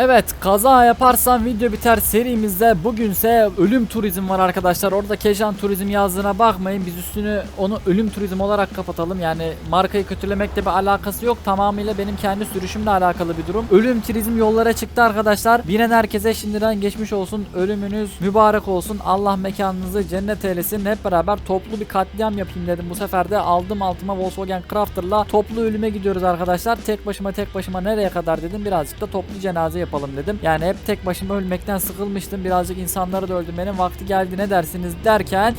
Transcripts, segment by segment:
Evet kaza yaparsan video biter serimizde bugünse ölüm turizm var arkadaşlar. Orada Kejan turizm yazdığına bakmayın. Biz üstünü onu ölüm turizm olarak kapatalım. Yani markayı kötülemekle bir alakası yok. Tamamıyla benim kendi sürüşümle alakalı bir durum. Ölüm turizm yollara çıktı arkadaşlar. Binen herkese şimdiden geçmiş olsun. Ölümünüz mübarek olsun. Allah mekanınızı cennet eylesin. Hep beraber toplu bir katliam yapayım dedim. Bu sefer de aldım altıma Volkswagen Crafter'la toplu ölüme gidiyoruz arkadaşlar. Tek başıma tek başıma nereye kadar dedim. Birazcık da toplu cenaze yapalım dedim. Yani hep tek başıma ölmekten sıkılmıştım. Birazcık insanları da öldürmenin vakti geldi ne dersiniz derken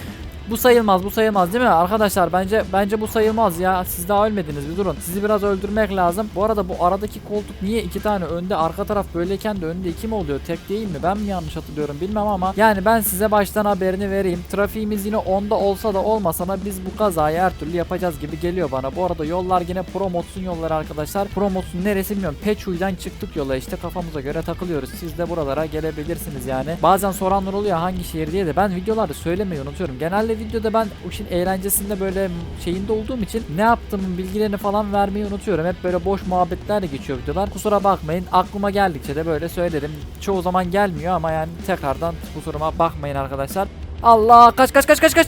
bu sayılmaz bu sayılmaz değil mi? Arkadaşlar bence bence bu sayılmaz ya. Siz daha ölmediniz bir durun. Sizi biraz öldürmek lazım. Bu arada bu aradaki koltuk niye iki tane önde arka taraf böyleyken de önde iki mi oluyor? Tek değil mi? Ben mi yanlış hatırlıyorum bilmem ama yani ben size baştan haberini vereyim. Trafiğimiz yine onda olsa da olmasa da biz bu kazayı her türlü yapacağız gibi geliyor bana. Bu arada yollar yine Promotsun yolları arkadaşlar. Promotsun neresi bilmiyorum. Peçuy'dan çıktık yola. İşte kafamıza göre takılıyoruz. Siz de buralara gelebilirsiniz yani. Bazen soranlar oluyor hangi şehir? diye de. Ben videolarda söylemeyi unutuyorum. Genelde videoda ben işin eğlencesinde böyle şeyinde olduğum için ne yaptığımın bilgilerini falan vermeyi unutuyorum. Hep böyle boş muhabbetlerle geçiyor videolar. Kusura bakmayın. Aklıma geldikçe de böyle söylerim. Çoğu zaman gelmiyor ama yani tekrardan kusuruma bakmayın arkadaşlar. Allah kaç kaç kaç kaç kaç.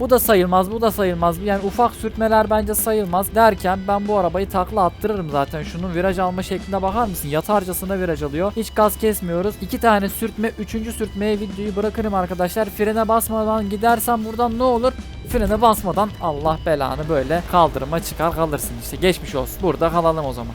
Bu da sayılmaz, bu da sayılmaz. Yani ufak sürtmeler bence sayılmaz derken ben bu arabayı takla attırırım zaten. Şunun viraj alma şekline bakar mısın? Yatarcasına viraj alıyor. Hiç gaz kesmiyoruz. İki tane sürtme, üçüncü sürtmeye videoyu bırakırım arkadaşlar. Frene basmadan gidersem buradan ne olur? Frene basmadan Allah belanı böyle kaldırıma çıkar kalırsın işte. Geçmiş olsun. Burada kalalım o zaman.